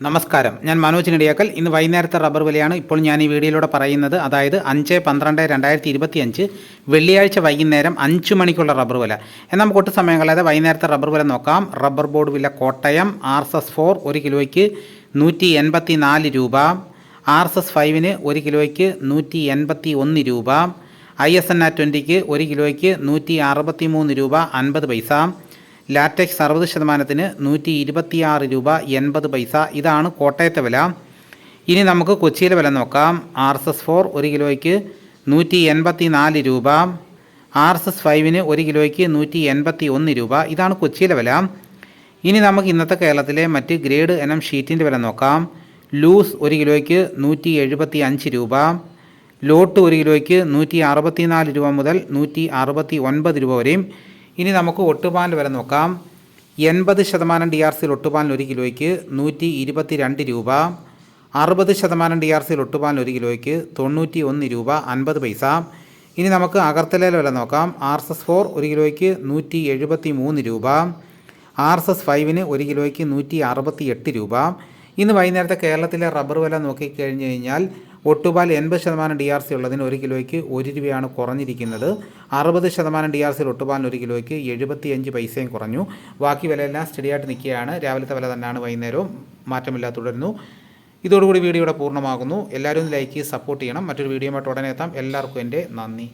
നമസ്കാരം. ഞാൻ മനോജ് നെടിയാക്കൽ. ഇന്ന് വൈകുന്നേരത്തെ റബ്ബർ വിലയാണ് ഇപ്പോൾ ഞാൻ ഈ വീഡിയോയിലൂടെ പറയുന്നത്. അതായത് അഞ്ച് പന്ത്രണ്ട് രണ്ടായിരത്തി ഇരുപത്തി അഞ്ച് വെള്ളിയാഴ്ച വൈകുന്നേരം അഞ്ച് മണിക്കുള്ള റബ്ബർ വില. എന്നാൽ നമുക്ക് ഒട്ടും സമയം കളയാതെ വൈകുന്നേരത്തെ റബ്ബർ വില നോക്കാം. റബ്ബർ ബോർഡ് വില Kottayam R S S four ഒരു കിലോയ്ക്ക് നൂറ്റി എൺപത്തി നാല് രൂപ ആർ എസ് എസ് ഫൈവിന് ഒരു കിലോയ്ക്ക് നൂറ്റി എൺപത്തി ഒന്ന് രൂപ ഐ എസ് എൻ ആ ട്വന്റിക്ക് ഒരു കിലോയ്ക്ക് നൂറ്റി അറുപത്തി മൂന്ന് രൂപ അൻപത് പൈസ ലാറ്റക്സ് അറുപത് ശതമാനത്തിന് നൂറ്റി ഇരുപത്തിയാറ് രൂപ എൺപത് പൈസ. ഇതാണ് കോട്ടയത്തെ വില. ഇനി നമുക്ക് കൊച്ചിയിലെ വില നോക്കാം. ആർ എസ് എസ് ഫോർ ഒരു കിലോയ്ക്ക് നൂറ്റി എൺപത്തി നാല് രൂപ. ആർ എസ് എസ് ഫൈവിന് ഒരു കിലോയ്ക്ക് നൂറ്റി എൺപത്തി ഒന്ന് രൂപ. ഇതാണ് കൊച്ചിയിലെ വില. ഇനി നമുക്ക് ഇന്നത്തെ കേരളത്തിലെ മറ്റ് ഗ്രേഡ് എനം ഷീറ്റിന്റെ വില നോക്കാം. ലൂസ് ഒരു കിലോയ്ക്ക് നൂറ്റി എഴുപത്തി അഞ്ച് രൂപ. ലോട്ട് ഒരു കിലോയ്ക്ക് നൂറ്റി അറുപത്തി നാല് രൂപ മുതൽ നൂറ്റി അറുപത്തി ഒൻപത് രൂപ വരെയും ഇനി നമുക്ക് ഒട്ടുപാലിന് വരെ നോക്കാം. എൺപത് ശതമാനം ഡി ആർ സിയിൽ ഒട്ടുപാലിന് ഒരു കിലോയ്ക്ക് നൂറ്റി ഇരുപത്തി രണ്ട് രൂപ. അറുപത് ശതമാനം ഡി ആർ സിയിൽ ഒട്ടുപാലിന് ഒരു കിലോയ്ക്ക് തൊണ്ണൂറ്റി ഒന്ന് രൂപ അൻപത് പൈസ. ഇനി നമുക്ക് അകർത്തലയിലെ വില നോക്കാം. ആർ എസ് എസ് ഫോർ ഒരു കിലോയ്ക്ക് നൂറ്റി എഴുപത്തി മൂന്ന് രൂപ ആർ എസ് എസ് ഫൈവിന് ഒരു കിലോയ്ക്ക് നൂറ്റി അറുപത്തി എട്ട് രൂപ. ഇന്ന് വൈകുന്നേരത്തെ കേരളത്തിലെ റബ്ബർ വില നോക്കിക്കഴിഞ്ഞ് കഴിഞ്ഞാൽ ഒട്ടുപാൽ എൺപത് ശതമാനം ഡി ആർ സി ഉള്ളതിന് ഒരു കിലോയ്ക്ക് ഒരു രൂപയാണ് കുറഞ്ഞിരിക്കുന്നത്. അറുപത് ശതമാനം ഡി ആർ സിയിൽ ഒട്ടുപാലിന് ഒരു കിലോയ്ക്ക് എഴുപത്തിയഞ്ച് പൈസയും കുറഞ്ഞു. ബാക്കി വിലയെല്ലാം സ്റ്റഡിയായിട്ട് നിൽക്കുകയാണ്. രാവിലത്തെ വില തന്നെയാണ് വൈകുന്നേരവും മാറ്റമില്ലാതെ തുടരുന്നു. ഇതോടുകൂടി വീഡിയോ ഇവിടെ പൂർണമാകുന്നു. എല്ലാവരും ലൈക്ക് സപ്പോർട്ട് ചെയ്യണം. മറ്റൊരു വീഡിയോയുമായിട്ട് ഉടനെ എത്താം. എല്ലാവർക്കും എന്റെ നന്ദി.